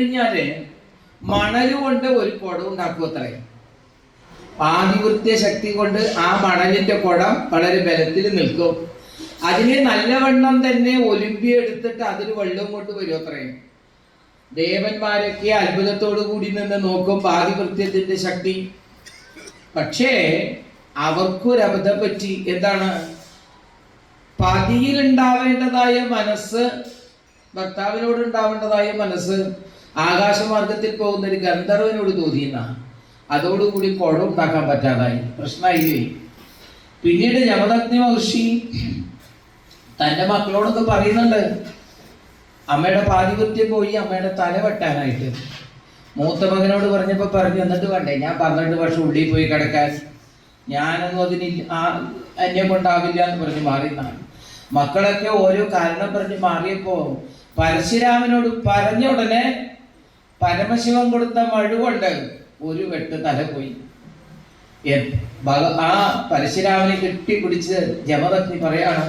കഴിഞ്ഞാൽ മണൽ കൊണ്ട് ഒരു കുടം ഉണ്ടാക്കുക അത്രേ ശക്തി കൊണ്ട് ആ മണലിന്റെ കുടം വളരെ ബലത്തിൽ നിൽക്കും. അതിനെ നല്ലവണ്ണം തന്നെ ഒലിമ്പി എടുത്തിട്ട് അതിൽ വെള്ളം കൊണ്ട് വരും അത്രയും ദേവന്മാരൊക്കെ അത്ഭുതത്തോടു കൂടി നിന്ന് നോക്കും ആധിപത്യത്തിന്റെ ശക്തി. പക്ഷേ അവർക്കൊരബദ്ധം പറ്റി. എന്താണ്? പതിയിൽ ഉണ്ടാവേണ്ടതായ മനസ്സ് ഭർത്താവിനോട് ഉണ്ടാവേണ്ടതായ മനസ്സ് ആകാശമാർഗത്തിൽ പോകുന്ന ഒരു ഗന്ധർവനോട് തോന്നിയെന്ന അതോടുകൂടി കുഴം ഉണ്ടാക്കാൻ പറ്റാതായി. പ്രശ്നമായില്ലേ? പിന്നീട് യമദഗ്നി മഹർഷി തന്റെ മക്കളോടൊക്കെ പറയുന്നുണ്ട് അമ്മയുടെ പാതിപത്യം പോയി അമ്മയുടെ തല വെട്ടാനായിട്ട്. മൂത്ത മകനോട് പറഞ്ഞപ്പോ പറഞ്ഞു എന്നിട്ട് വേണ്ടേ ഞാൻ പന്ത്രണ്ട് വർഷം ഉള്ളിൽ പോയി കിടക്കാൻ. ഞാനൊന്നും അതിന് ആ അന്യം കൊണ്ടാവില്ല എന്ന് പറഞ്ഞ് മാറിയെന്നാണ്. മക്കളൊക്കെ ഓരോ കാരണം പറഞ്ഞ് മാറിയപ്പോ പരശുരാമനോട് പറഞ്ഞ ഉടനെ പരമശിവൻ കൊടുത്ത മഴുകൊണ്ട് ഒരു വെട്ട് തല പോയി. ആ പരശുരാമനെ കെട്ടിപ്പിടിച്ച് ജമദഗ്നി പറയാണ്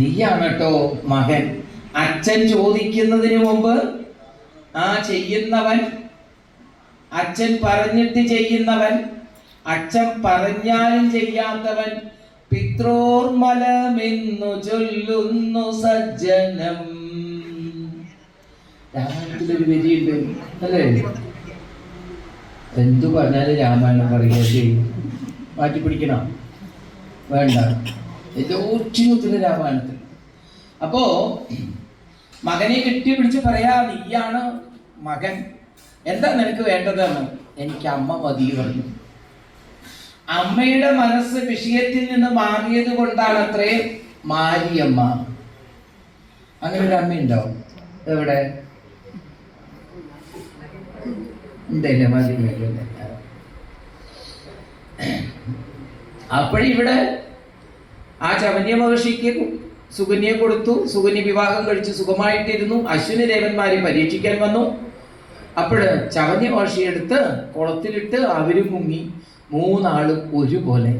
നീയാണ് കേട്ടോ മകൻ. അച്ഛൻ ചോദിക്കുന്നതിന് മുമ്പ് ആ ചെയ്യുന്നവൻ അച്ഛൻ പറഞ്ഞിട്ട് ചെയ്യുന്നവൻ അച്ഛൻ പറഞ്ഞാലും ചെയ്യാത്തവൻ പിത്രോർമലമെന്നു ചൊല്ലുന്നു സജ്ജനം. രാമായണത്തിലൊരു വരിയുണ്ട് അല്ലേ? എന്തു പറഞ്ഞാലും രാമായണം പറയുക ചെയ്യും. മാറ്റി പിടിക്കണം വേണ്ട. എല്ലാറ്റിനും രാമായണത്തിൽ. അപ്പോ മകനെ കെട്ടി പിടിച്ച് പറയാ നീയാണ് മകൻ. എന്താ നിനക്ക് വേണ്ടതെന്ന് എനിക്ക് അമ്മ മതി പറഞ്ഞു. അമ്മയുടെ മനസ്സ് വിഷയത്തിൽ നിന്ന് മാറിയത് കൊണ്ടാണ് അത്രേ മാരിയമ്മ. അങ്ങനെ ഒരു അമ്മ എവിടെ? ഉണ്ടല്ലേ മതി അപ്പോഴിവിടെ ആ ചവന്യ മഹർഷിക്ക് സുകന്യെ കൊടുത്തു. സുകന്യ വിവാഹം കഴിച്ച് സുഖമായിട്ടിരുന്നു. അശ്വിനി ദേവന്മാരെ പരീക്ഷിക്കാൻ വന്നു. അപ്പോൾ ചവന്യ മഹർഷി എടുത്ത് കുളത്തിലിട്ട് അവർ മുങ്ങി. മൂന്നാളും ഒരുപോലെ.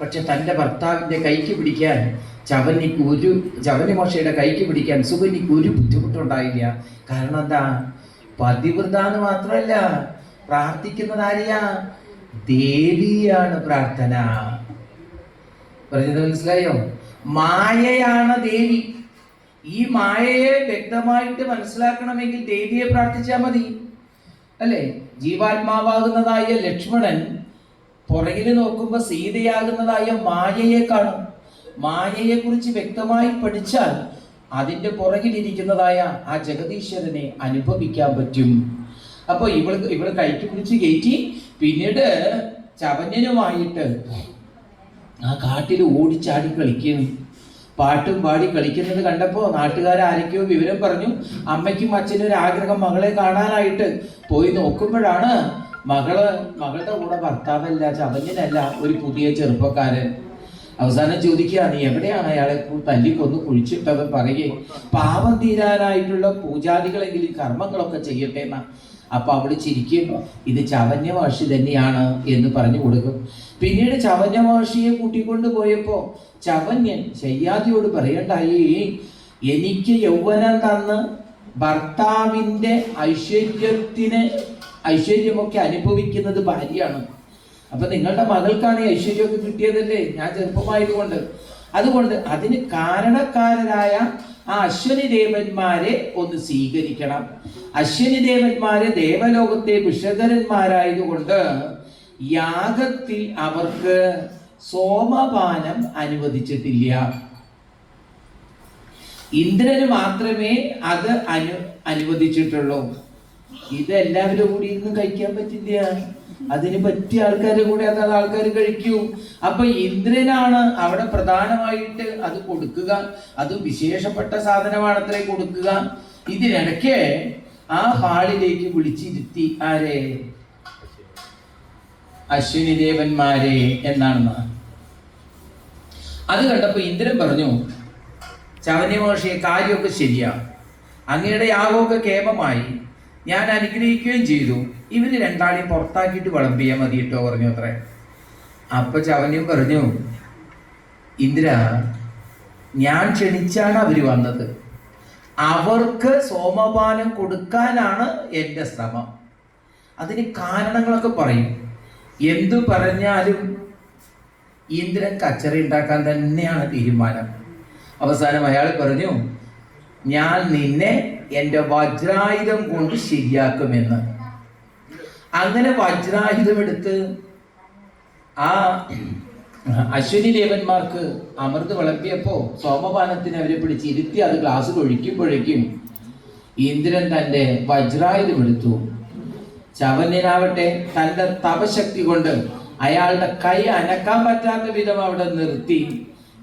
പക്ഷെ തന്റെ ഭർത്താവിന്റെ കൈക്ക് പിടിക്കാൻ ചവനിക്ക് ഒരു ചവന്യ മഹർഷിയുടെ കൈക്ക് പിടിക്കാൻ സുഗന്യക്ക് ഒരു ബുദ്ധിമുട്ടുണ്ടായില്ല. കാരണം എന്താ? എന്ന് മാത്രമല്ല പ്രാർത്ഥിക്കുന്നത് ആരെയാ? ദേവിയാണ് പ്രാർത്ഥന. പറഞ്ഞത് മനസ്സിലായോ? മായയാണ് ദേവി. ഈ മായയെ വ്യക്തമായിട്ട് മനസ്സിലാക്കണമെങ്കിൽ ദേവിയെ പ്രാർത്ഥിച്ചാൽ മതി. അല്ലേ? ജീവാത്മാവാകുന്നതായ ലക്ഷ്മണൻ പുറകിൽ നോക്കുമ്പോൾ സീതയാകുന്നതായ മായയെ കാണും. മായയെ കുറിച്ച് വ്യക്തമായി പഠിച്ചാൽ അതിന്റെ പുറകിലിരിക്കുന്നതായ ആ ജഗദീശ്വരനെ അനുഭവിക്കാൻ പറ്റും. അപ്പോൾ ഇവൾ ഇവിടെ കൈക്ക് പിടിച്ച് കയറ്റി പിന്നീട് ചവഞ്ഞനുമായിട്ട് ആ കാട്ടിൽ ഓടിച്ചാടി കളിക്കുന്നു. പാട്ടും പാടി കളിക്കുന്നത് കണ്ടപ്പോൾ നാട്ടുകാർ ആരൊക്കെയോ വിവരം പറഞ്ഞു. അമ്മയ്ക്കും അച്ഛനും ഒരു ആഗ്രഹം മകളെ കാണാനായിട്ട് പോയി നോക്കുമ്പോഴാണ് മകൾ മകളുടെ കൂടെ ഭർത്താവല്ല ചവഞ്ഞനല്ല ഒരു പുതിയ ചെറുപ്പക്കാരൻ. അവസാനം ചോദിക്കുക നീ എവിടെയാണ് അയാളെ തല്ലിക്കൊന്ന് കുഴിച്ചിട്ടത്? പറയേ പാപം തീരാനായിട്ടുള്ള പൂജാദികളെങ്കിലും കർമ്മങ്ങളൊക്കെ ചെയ്യട്ടെ എന്നാ. അപ്പൊ അവിടെ ചിരിക്കും ഇത് ചവന്യ മഹർഷി തന്നെയാണ് എന്ന് പറഞ്ഞു കൊടുക്കും. പിന്നീട് ചവന്യ മഹർഷിയെ കൂട്ടിക്കൊണ്ട് പോയപ്പോ ചവന്യൻ ശയ്യാദിയോട് പറയണ്ടായി എനിക്ക് യൗവനം തന്ന് ഭർത്താവിന്റെ ഐശ്വര്യത്തിന് ഐശ്വര്യമൊക്കെ അനുഭവിക്കുന്നത് ഭാര്യയാണ്. അപ്പൊ നിങ്ങളുടെ മകൾക്കാണ് ഈ ഐശ്വര്യമൊക്കെ കിട്ടിയതല്ലേ? ഞാൻ ചെറുപ്പമായതുകൊണ്ട്. അതുകൊണ്ട് അതിന് കാരണക്കാരനായ ആ അശ്വനി ദേവന്മാരെ ഒന്ന് സ്വീകരിക്കണം. അശ്വനി ദേവന്മാരെ ദേവലോകത്തെ വിഷകരന്മാരായതുകൊണ്ട് യാഗത്തിൽ അവർക്ക് സോമപാനം അനുവദിച്ചിട്ടില്ല. ഇന്ദ്രന് മാത്രമേ അത് അനു അനുവദിച്ചിട്ടുള്ളൂ. ഇത് കൂടി ഇന്ന് കഴിക്കാൻ പറ്റില്ല. അതിന് പറ്റിയ ആൾക്കാരുടെ കൂടെ അത് ആൾക്കാർ കഴിക്കൂ. അപ്പൊ ഇന്ദ്രനാണ് അവിടെ പ്രധാനമായിട്ട് അത് കൊടുക്കുക. അത് വിശേഷപ്പെട്ട സാധനമാണത്രേ കൊടുക്കുക. ഇതിനിടയ്ക്ക് ആ ഹാളിലേക്ക് വിളിച്ചിരുത്തി ആരെ? അശ്വിനി ദേവന്മാരെ എന്നാണെന്ന്. അത് കണ്ടപ്പോ ഇന്ദ്രൻ പറഞ്ഞു ചവന്യ മഹർഷിയെ കാര്യമൊക്കെ ശരിയാ. അങ്ങയുടെ യാഗമൊക്കെ കേമമായി. ഞാൻ അനുഗ്രഹിക്കുകയും ചെയ്തു. ഇവർ രണ്ടാളെയും പുറത്താക്കിയിട്ട് വിളമ്പിയാൽ മതി കേട്ടോ പറഞ്ഞു അത്രേ. അപ്പൊ ചവന്യം പറഞ്ഞു ഇന്ദ്ര ഞാൻ ക്ഷണിച്ചാണ് അവർ വന്നത്. അവർക്ക് സോമപാനം കൊടുക്കാനാണ് എന്റെ ശ്രമം. അതിന് കാരണങ്ങളൊക്കെ പറയും. എന്തു പറഞ്ഞാലും ഇന്ദ്രൻ കച്ചറ ഉണ്ടാക്കാൻ തന്നെയാണ് തീരുമാനം. അവസാനം അയാൾ പറഞ്ഞു ഞാൻ നിന്നെ എന്റെ വജ്രായുധം കൊണ്ട് ശരിയാക്കുമെന്ന്. അങ്ങനെ വജ്രായുധം എടുത്ത് ആ അശ്വിനി ദേവന്മാർക്ക് അമൃത് വിളമ്പിയപ്പോ സോമപാനത്തിന് അവരെ പിടിച്ച് ഇരുത്തി അത് ഗ്ലാസ്സിൽ ഒഴിക്കുമ്പോഴേക്കും ഇന്ദ്രൻ തന്റെ വജ്രായുധം എടുത്തു. ചവന്യനാവട്ടെ തന്റെ തപശക്തി കൊണ്ട് അയാളുടെ കൈ അനക്കാൻ പറ്റാത്ത വിധം അവിടെ നിർത്തി.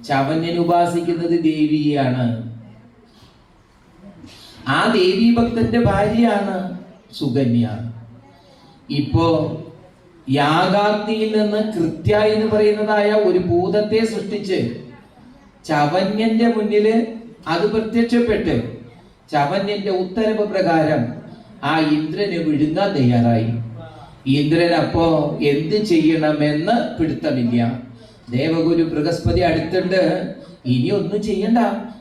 ചവന്യൻ ഉപാസിക്കുന്നത് ദേവിയാണ് ആ ദേവി ഭക്തന്റെ ഭാര്യയാണ് സുകന്യ. ഇപ്പോ യാഗാഗ്നിയിൽ നിന്ന് കൃത്യ എന്ന് പറയുന്നതായ ഒരു ഭൂതത്തെ സൃഷ്ടിച്ച് ചവന്യന്റെ മുന്നിൽ അത് പ്രത്യക്ഷപ്പെട്ട് ചവന്യന്റെ ഉത്തരവ് പ്രകാരം ആ ഇന്ദ്രന് വിഴുങ്ങാൻ തയ്യാറായി. ഇന്ദ്രൻ അപ്പോ എന്ത് ചെയ്യണമെന്ന് പിടുത്തമില്ല. ദേവഗുരു ബൃഹസ്പതി അടുത്തുണ്ട്. ഇനി ഒന്നും ചെയ്യണ്ട.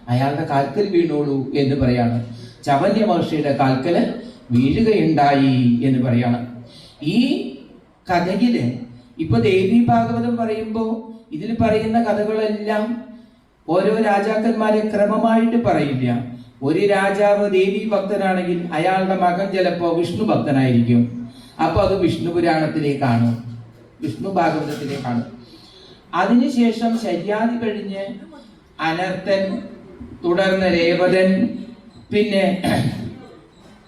അയാളുടെ കാൽക്കൽ വീണോളൂ എന്ന് പറയാണ്. ചവന്യ മഹർഷിയുടെ കാൽക്കൽ വീഴുകയുണ്ടായി എന്ന് പറയാണ്. ഈ കഥയിൽ. ഇപ്പൊ ദേവി ഭാഗവതം പറയുമ്പോൾ ഇതിൽ പറയുന്ന കഥകളെല്ലാം ഓരോ രാജാക്കന്മാരെ ക്രമമായിട്ട് പറയില്ല. ഒരു രാജാവ് ദേവി ഭക്തനാണെങ്കിൽ അയാളുടെ മകൻ ചിലപ്പോ വിഷ്ണു ഭക്തനായിരിക്കും അപ്പൊ അത് വിഷ്ണു പുരാണത്തിലേക്കാണ് വിഷ്ണു ഭാഗവതത്തിലേക്കാണ് അതിനുശേഷം ശര്യാദി കഴിഞ്ഞ് അനർത്തൻ തുടർന്ന് രേവതൻ പിന്നെ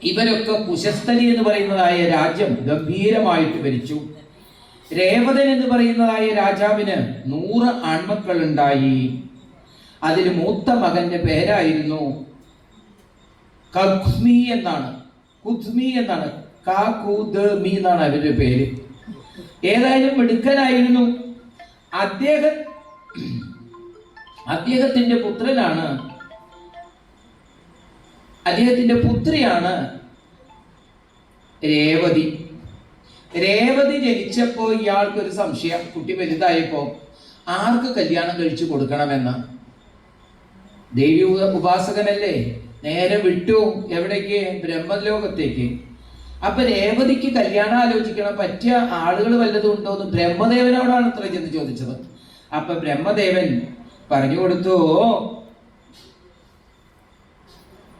ഇവരൊക്കെ കുശസ്ഥലി എന്ന് പറയുന്നതായ രാജ്യം ഗംഭീരമായിട്ട് ഭരിച്ചു. രേവതൻ എന്ന് പറയുന്നതായ രാജാവിന് നൂറ് ആൺമക്കൾ ഉണ്ടായി അതിന് മൂത്ത മകന്റെ പേരായിരുന്നു കഖ്മി എന്നാണ്. കുഖ്മി എന്നാണ്. കാകൂദ്മി എന്നാണ് അവരുടെ പേര്. ഏതായാലും മിടുക്കനായിരുന്നു. അദ്ദേഹം അദ്ദേഹത്തിന്റെ പുത്രനാണ് അദ്ദേഹത്തിന്റെ പുത്രിയാണ് രേവതി. രേവതി ജനിച്ചപ്പോൾ ഇയാൾക്ക് ഒരു സംശയം. കുട്ടി വലുതായപ്പോ ആർക്ക് കല്യാണം കഴിച്ചു കൊടുക്കണമെന്ന്? ദേവി ഉപാസകനല്ലേ? നേരെ വിട്ടു. എവിടേക്ക്? ബ്രഹ്മലോകത്തേക്ക്. അപ്പൊ രേവതിക്ക് കല്യാണം ആലോചിക്കണം. പറ്റിയ ആളുകൾ വല്ലതും ഉണ്ടോ എന്ന് ബ്രഹ്മദേവനോടാണ് അത്ര ചെന്ന് ചോദിച്ചത്. അപ്പൊ ബ്രഹ്മദേവൻ പറഞ്ഞു കൊടുത്തു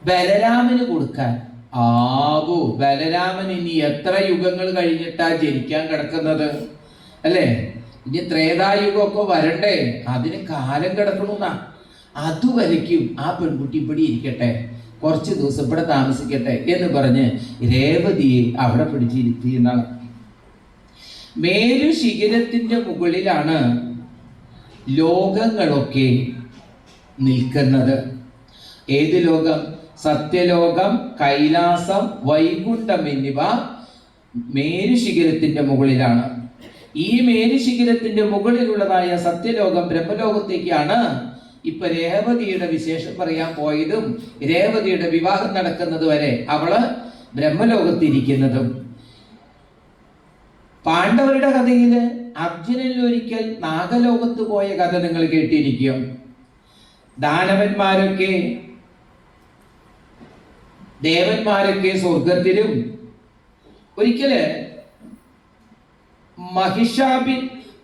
ബലരാമന് കൊടുക്കാൻ. ആവോ ബലരാമൻ ഇനി എത്ര യുഗങ്ങൾ കഴിഞ്ഞിട്ടാ ജനിക്കാൻ കിടക്കുന്നത്? അല്ലേ? ഇനി ത്രേതായുഗമൊക്കെ വരണ്ടേ? അതിന് കാലം കിടക്കണമെന്നാ അതുവരയ്ക്കും ആ പെൺകുട്ടി ഇവിടെ ഇരിക്കട്ടെ. കുറച്ച് ദിവസം ഇവിടെ താമസിക്കട്ടെ എന്ന് പറഞ്ഞ് രേവതിയെ അവിടെ പിടിച്ചിരുത്തി എന്നാണ് മേരു ശിഖരത്തിന്റെ മുകളിലാണ് ലോകങ്ങളൊക്കെ നിൽക്കുന്നത്. ഏത് ലോകം? സത്യലോകം കൈലാസം വൈകുണ്ഠം എന്നിവ മേരുശിഖരത്തിന്റെ മുകളിലാണ്. ഈ മേരുശിഖരത്തിന്റെ മുകളിലുള്ളതായ സത്യലോകം ബ്രഹ്മലോകത്തേക്കാണ് ഇപ്പൊ രേവതിയുടെ വിശേഷം പറയാൻ പോയതും രേവതിയുടെ വിവാഹം നടക്കുന്നത് വരെ അവൾ ബ്രഹ്മലോകത്തിരിക്കുന്നതും. പാണ്ഡവരുടെ കഥയിൽ അർജുനൻ ഒരിക്കൽ നാഗലോകത്ത് പോയ കഥ നിങ്ങൾ കേട്ടിരിക്കും. ദാനവന്മാരൊക്കെ ദേവന്മാരൊക്കെ സ്വർഗത്തിലും ഒരിക്കൽ മഹിഷാബി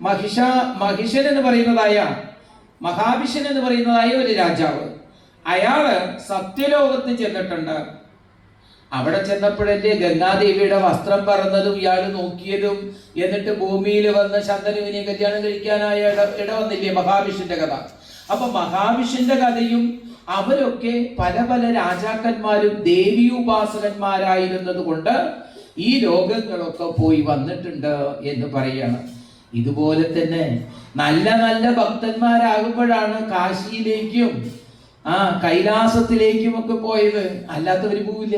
മഹിഷ മഹിഷൻ എന്ന് പറയുന്നതായ മഹാവിഷൻ എന്ന് പറയുന്നതായ ഒരു രാജാവ്. അയാൾ സത്യലോകത്ത് ചെന്നിട്ടുണ്ട്. അവിടെ ചെന്നപ്പോഴല്ലേ ഗംഗാദേവിയുടെ വസ്ത്രം പറന്നതും ഇയാൾ നോക്കിയതും എന്നിട്ട് ഭൂമിയിൽ വന്ന് ശന്തനുവിനെ കല്യാണം കഴിക്കാനായ ഇട ഇട വന്നില്ലേ കഥ. അപ്പൊ മഹാവിഷിന്റെ കഥയും അവരൊക്കെ പല പല രാജാക്കന്മാരും ദേവി ഉപാസകന്മാരായിരുന്നത് കൊണ്ട് ഈ രോഗങ്ങളൊക്കെ പോയി വന്നിട്ടുണ്ട് എന്ന് പറയാണ്. ഇതുപോലെ തന്നെ നല്ല നല്ല ഭക്തന്മാരാകുമ്പോഴാണ് കാശിയിലേക്കും ആ കൈലാസത്തിലേക്കും ഒക്കെ പോയത്. അല്ലാത്തവര് പോവില്ല.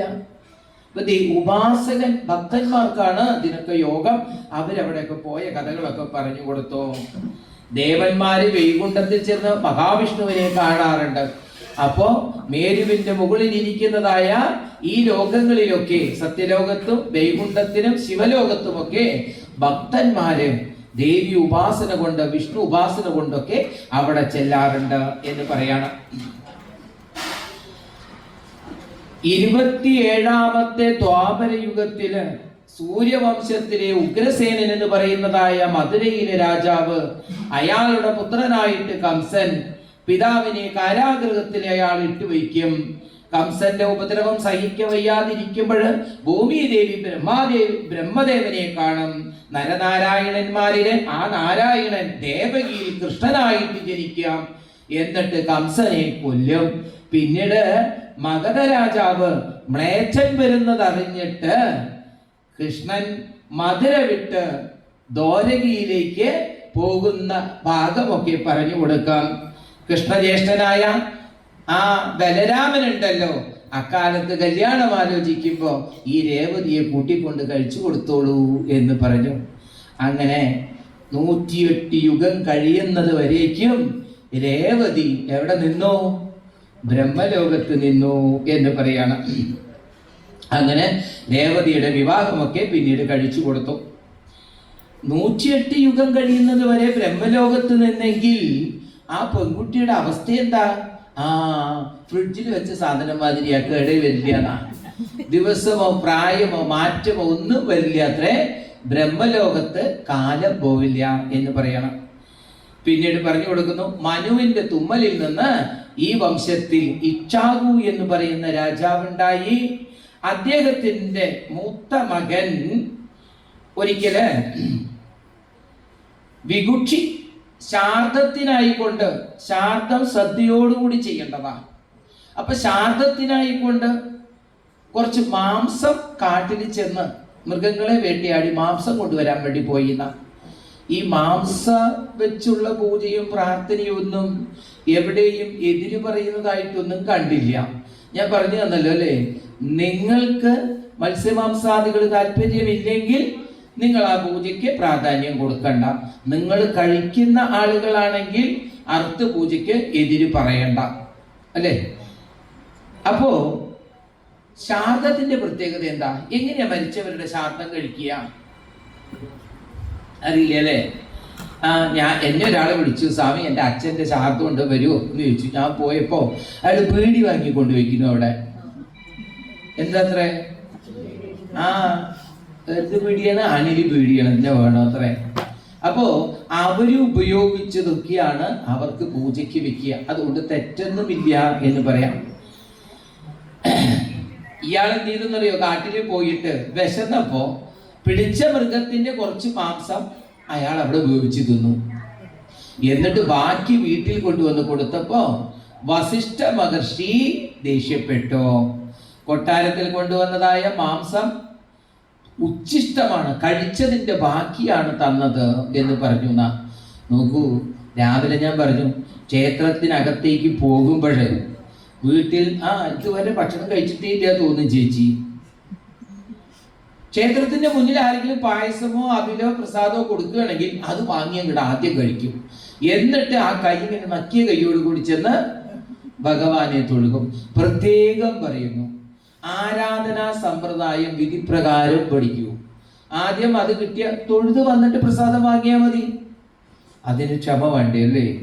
ഉപാസകൻ ഭക്തന്മാർക്കാണ് ഇതിനൊക്കെ യോഗം. അവരവിടെയൊക്കെ പോയ കഥകളൊക്കെ പറഞ്ഞു കൊടുത്തു. ദേവന്മാര് വൈകുണ്ഠത്തിൽ ചെന്ന് മഹാവിഷ്ണുവിനെ കാണാറുണ്ട്. അപ്പോ മേരുവിന്റെ മുകളിൽ ഇരിക്കുന്നതായ ഈ ലോകങ്ങളിലൊക്കെ സത്യലോകത്തും വൈകുണ്ഠത്തിനും ശിവലോകത്തുമൊക്കെ ഭക്തന്മാര് ദേവി ഉപാസന കൊണ്ട് വിഷ്ണു ഉപാസന കൊണ്ടൊക്കെ അവിടെ ചെല്ലാറുണ്ട് എന്ന് പറയണം. ഇരുപത്തിയേഴാമത്തെ ദ്വാപര യുഗത്തിൽ സൂര്യവംശത്തിലെ ഉഗ്രസേനൻ എന്ന് പറയുന്നതായ മധുരയിലെ രാജാവ് അയാളുടെ പുത്രനായിട്ട് കംസൻ പിതാവിനെ കാരാഗ്രഹത്തിലെ അയാൾ ഇട്ടുവയ്ക്കും. കംസന്റെ ഉപദ്രവം സഹിക്കവയ്യാതിരിക്കുമ്പോൾ ഭൂമിദേവി ബ്രഹ്മാദേവി ബ്രഹ്മദേവനെ കാണും. നരനാരായണന്മാരിലെ ആ നാരായണൻ ദേവകിയിൽ കൃഷ്ണനായിട്ട് ജനിക്കാം എന്നിട്ട് കംസനെ കൊല്ലും. പിന്നീട് മഗധ രാജാവ് മ്ലേച്ഛൻ വരുന്നതറിഞ്ഞിട്ട് കൃഷ്ണൻ മധുര വിട്ട് ദോരകിയിലേക്ക് പോകുന്ന ഭാഗമൊക്കെ പറഞ്ഞു കൊടുക്കാം. കൃഷ്ണജ്യേഷ്ഠനായ ആ ബലരാമൻ ഉണ്ടല്ലോ അക്കാലത്ത് കല്യാണം ആലോചിക്കുമ്പോൾ ഈ രേവതിയെ കൂട്ടിക്കൊണ്ട് കഴിച്ചു കൊടുത്തോളൂ എന്ന് പറഞ്ഞു. അങ്ങനെ നൂറ്റിയെട്ട് യുഗം കഴിയുന്നത് വരേക്കും രേവതി എവിടെ നിന്നോ? ബ്രഹ്മലോകത്ത് നിന്നു എന്ന് പറയാണ്. അങ്ങനെ രേവതിയുടെ വിവാഹമൊക്കെ പിന്നീട് കഴിച്ചു കൊടുത്തു. നൂറ്റിയെട്ട് യുഗം കഴിയുന്നത് വരെ ബ്രഹ്മലോകത്ത് നിന്നെങ്കിൽ ആ പെൺകുട്ടിയുടെ അവസ്ഥ എന്താ ആ ഫ്രിഡ്ജിൽ വെച്ച സാധനം മാതിരിയാ കേടേ വരില്ല ദിവസമോ പ്രായമോ മാറ്റമോ ഒന്നും വരില്ല അത്രേ. ബ്രഹ്മലോകത്ത് കാലം പോവില്ല എന്ന് പറയണം. പിന്നീട് പറഞ്ഞു കൊടുക്കുന്നു മനുവിന്റെ തുമ്മലിൽ നിന്ന് ഈ വംശത്തിൽ ഇച്ഛാകു എന്ന് പറയുന്ന രാജാവുണ്ടായി. അദ്ദേഹത്തിന്റെ മൂത്ത മകൻ ഒരിക്കൽ വികുക്ഷി ശാർദത്തിനായിക്കൊണ്ട് ശാർദം ശ്രദ്ധയോടുകൂടി ചെയ്യേണ്ടതാ. അപ്പൊ ശാർദത്തിനായിക്കൊണ്ട് കുറച്ച് മാംസം കാട്ടിൽ ചെന്ന് മൃഗങ്ങളെ വേട്ടിയാടി മാംസം കൊണ്ടുവരാൻ വേണ്ടി പോയി എന്നാ ഈ മാംസ വെച്ചുള്ള പൂജയും പ്രാർത്ഥനയും ഒന്നും എവിടെയും എതിര് പറയുന്നതായിട്ടൊന്നും കണ്ടില്ല. ഞാൻ പറഞ്ഞു തന്നല്ലോ അല്ലേ? നിങ്ങൾക്ക് മത്സ്യമാംസാദികൾ താല്പര്യമില്ലെങ്കിൽ നിങ്ങൾ ആ പൂജയ്ക്ക് പ്രാധാന്യം കൊടുക്കണ്ട. നിങ്ങൾ കഴിക്കുന്ന ആളുകളാണെങ്കിൽ അർത്ഥ പൂജയ്ക്ക് എതിര് പറയണ്ട. അല്ലേ? അപ്പോ ശാർദത്തിന്റെ പ്രത്യേകത എന്താ? എങ്ങനെയാ മരിച്ചവരുടെ ശാർദം കഴിക്കുക? അറിയില്ല അല്ലേ? ആ ഞാൻ എന്നെ ഒരാളെ വിളിച്ചു സ്വാമി എന്റെ അച്ഛന്റെ ശാർദം ഉണ്ട് വരുമോ എന്ന് ചോദിച്ചു. ഞാൻ പോയപ്പോ അയാൾ പേടി വാങ്ങി കൊണ്ടുവയ്ക്കുന്നു അവിടെ. എന്താ അത്രേ ആ എന്ത് പീഡിയാണ് അണിലി പീഡിയാണ് എന്നെ വേണം അപ്പോ അവർ ഉപയോഗിച്ചതൊക്കെയാണ് അവർക്ക് പൂജയ്ക്ക് വെക്കുക. അതുകൊണ്ട് തെറ്റൊന്നുമില്ല എന്ന് പറയാം. ഇയാൾ എന്ത് ചെയ്തെന്നറിയോ? കാട്ടിൽ പോയിട്ട് വിശന്നപ്പോ പിടിച്ച മൃഗത്തിന്റെ കുറച്ച് മാംസം അയാൾ അവിടെ ഉപയോഗിച്ച് തിന്നു. എന്നിട്ട് ബാക്കി വീട്ടിൽ കൊണ്ടുവന്ന് കൊടുത്തപ്പോ വസിഷ്ഠ മഹർഷി ദേഷ്യപ്പെട്ടോ. കൊട്ടാരത്തിൽ കൊണ്ടുവന്നതായ മാംസം ഉച്ഛിഷ്ടമാണ് കഴിച്ചതിന്റെ ബാക്കിയാണ് തന്നത് എന്ന് പറഞ്ഞു നാ നോക്കൂ രാവിലെ ഞാൻ പറഞ്ഞു ക്ഷേത്രത്തിനകത്തേക്ക് പോകുമ്പോഴേ വീട്ടിൽ ആ ഇതുവരെ ഭക്ഷണം കഴിച്ചിട്ടേ ഇല്ല തോന്നും ചേച്ചി. ക്ഷേത്രത്തിന്റെ മുന്നിൽ ആരെങ്കിലും പായസമോ അവിലോ പ്രസാദമോ കൊടുക്കുകയാണെങ്കിൽ അത് വാങ്ങി അങ്ങോട്ട് ആദ്യം കഴിക്കും. എന്നിട്ട് ആ കൈ ഇങ്ങനെ നക്കിയ കൈയോട് കൂടി ചെന്ന് ഭഗവാനെ തൊഴുകും. പ്രത്യേകം പറയുന്നു. ആരാധനാ സമ്പ്രദായം വിധിപ്രകാരം പഠിക്കൂ. ആദ്യം അത് കിട്ടിയ തൊഴുത് വന്നിട്ട് പ്രസാദം വാങ്ങിയാൽ മതി. അതിന് ക്ഷമ വേണ്ടേ അല്ലേ?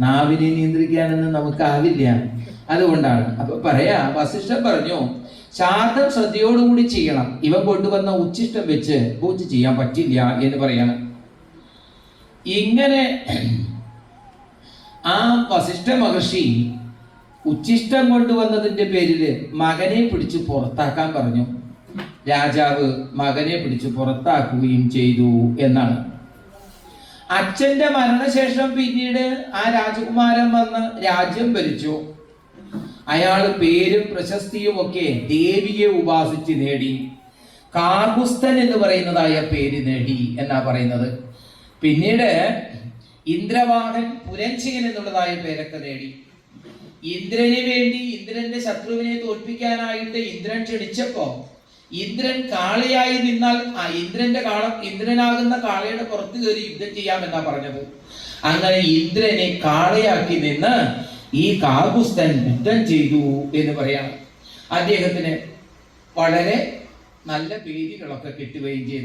നാവിനെ നിയന്ത്രിക്കാനൊന്നും നമുക്കാവില്ല. അതുകൊണ്ടാണ്. അപ്പൊ പറയാ വസിഷ്ഠൻ പറഞ്ഞു ശാർദം ശ്രദ്ധയോടുകൂടി ചെയ്യണം. ഇവ കൊണ്ടുവന്ന ഉച്ചിഷ്ടം വെച്ച് പൂജ ചെയ്യാൻ പറ്റില്ല എന്ന് പറയാണ്. ഇങ്ങനെ ആ വസിഷ്ഠ മഹർഷി ഉച്ചിഷ്ടം കൊണ്ടുവന്നതിന്റെ പേരിൽ മകനെ പിടിച്ച് പുറത്താക്കാൻ പറഞ്ഞു. രാജാവ് മകനെ പിടിച്ച് പുറത്താക്കുകയും ചെയ്തു എന്നാണ്. അച്ഛന്റെ മരണശേഷം പിന്നീട് ആ രാജകുമാരൻ വന്ന് രാജ്യം ഭരിച്ചു. അയാൾ പേരും പ്രശസ്തിയും ഒക്കെ ദേവിയെ ഉപാസിച്ച് നേടി. കാർഗുസ്തൻ എന്ന് പറയുന്നതായ പേര് നേടി എന്നാ പറയുന്നത്. പിന്നീട് ഇന്ദ്രവാഹൻ പുരഞ്ചികൻ എന്നുള്ളതായ പേരൊക്കെ നേടി. ഇന്ദ്രന് വേണ്ടി ഇന്ദ്രന്റെ ശത്രുവിനെ തോൽപ്പിക്കാനായിട്ട് ഇന്ദ്രൻ ക്ഷണിച്ചപ്പോ ഇന്ദ്രൻ കാളയായി നിന്നാൽ ആ ഇന്ദ്രന്റെ കാള ഇന്ദ്രനാകുന്ന കാളയുടെ പുറത്ത് കയറി യുദ്ധം ചെയ്യാമെന്നാ പറഞ്ഞത്. അങ്ങനെ ഇന്ദ്രനെ കാളയാക്കി നിന്ന് ഈ കാകുസ്തൻ യുദ്ധം ചെയ്തു എന്ന് പറയാണ്. അദ്ദേഹത്തിന് വളരെ നല്ല പേരുകളൊക്കെ കിട്ടുകയും ചെയ്തു.